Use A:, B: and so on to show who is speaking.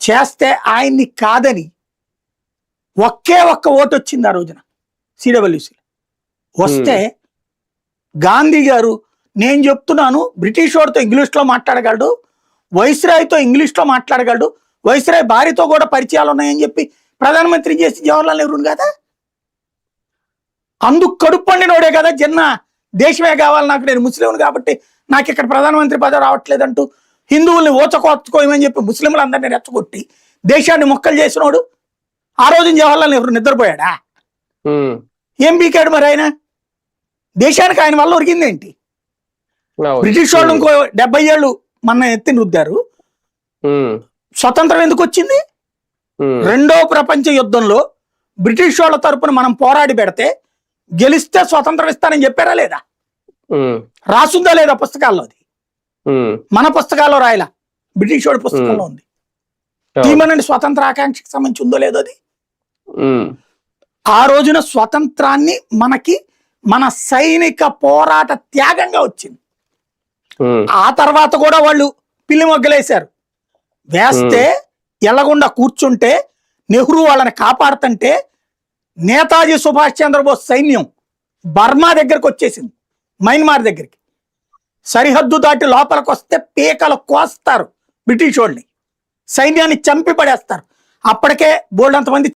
A: చేస్తే ఆయన్ని కాదని ఒకే ఒక్క ఓటు వచ్చింది ఆ రోజున సిడబ్ల్యూసి వస్తే గాంధీ గారు నేను చెప్తున్నాను బ్రిటిష్ వాడితో ఇంగ్లీష్లో మాట్లాడగలడు వైస్రాయ్తో ఇంగ్లీష్లో మాట్లాడగలడు వైస్రాయ్ భార్యతో కూడా పరిచయాలు ఉన్నాయని చెప్పి ప్రధానమంత్రి చేసి జవహర్లాల్ నెహ్రూని కదా? అందుకు కడుపు పండినోడే కదా జన్న. దేశమే కావాలి నాకు నేను ముస్లింను కాబట్టి నాకు ఇక్కడ ప్రధానమంత్రి పదవి రావట్లేదంటూ హిందువుల్ని ఓచకోచుకోమని చెప్పి ముస్లింలందరినీ రెచ్చగొట్టి దేశాన్ని మొక్కలు చేసినోడు ఆ రోజు జవహర్లాల్ నెహ్రూ నిద్రపోయాడా? ఏం పీకాడు మరి ఆయన? దేశానికి ఆయన వల్ల
B: అవును.
A: బ్రిటిష్ వాళ్ళు ఇంకో డెబ్బై ఏళ్ళు మన ఎత్తిని రుద్దారు. స్వతంత్రం ఎందుకు వచ్చింది? రెండో ప్రపంచ యుద్ధంలో బ్రిటిష్ వాళ్ళ తరపున మనం పోరాడి పెడితే గెలిస్తే స్వతంత్రం ఇస్తానని చెప్పారా లేదా? రాసుందా లేదా పుస్తకాల్లో అది మన పుస్తకాల్లో రాయలా? బ్రిటిష్ వాడి పుస్తకంలో ఉంది. తీమనండి స్వతంత్ర ఆకాంక్షకి సంబంధించి ఉందో లేదో అది? ఆ రోజున స్వతంత్రాన్ని మనకి మన సైనిక పోరాట త్యాగంగా వచ్చింది. ఆ తర్వాత కూడా వాళ్ళు పిల్లి మొగ్గలేశారు. వేస్తే ఎల్లగుండా కూర్చుంటే నెహ్రూ వాళ్ళని కాపాడుతుంటే నేతాజీ సుభాష్ చంద్రబోస్ సైన్యం బర్మా దగ్గరకు వచ్చేసింది. మయన్మార్ దగ్గరికి. సరిహద్దు దాటి లోపలికి వస్తే పీకలు కోస్తారు బ్రిటిష్ వాళ్ళని సైన్యాన్ని చంపి పడేస్తారు. అప్పటికే బోల్డంత మంది